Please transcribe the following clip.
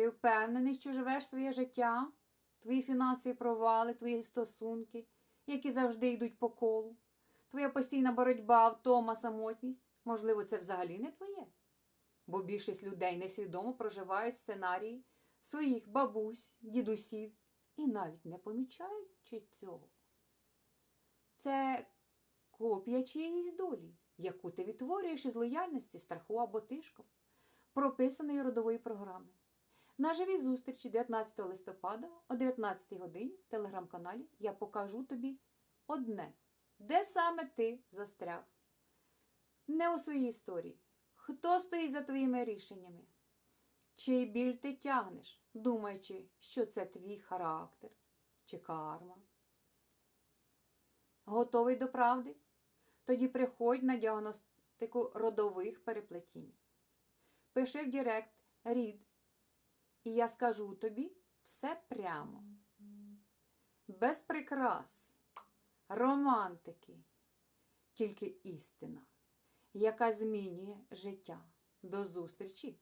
Ти впевнений, що живеш своє життя, твої фінансові провали, твої стосунки, які завжди йдуть по колу, твоя постійна боротьба, втома, самотність, можливо, це взагалі не твоє. Бо більшість людей несвідомо проживають сценарії своїх бабусь, дідусів і навіть не помічаючи цього. Це копія чиєїсь долі, яку ти відтворюєш із лояльності, страху або тишком, прописаної родової програми. На живій зустрічі 19 листопада о 19 годині в телеграм-каналі я покажу тобі одне, де саме ти застряг. Не у своїй історії. Хто стоїть за твоїми рішеннями? Чий біль ти тягнеш, думаючи, що це твій характер чи карма? Готовий до правди? Тоді приходь на діагностику родових переплетінь. Пиши в Директ рід, і я скажу тобі все прямо. Без прикрас, романтики, тільки істина, яка змінює життя. До зустрічі!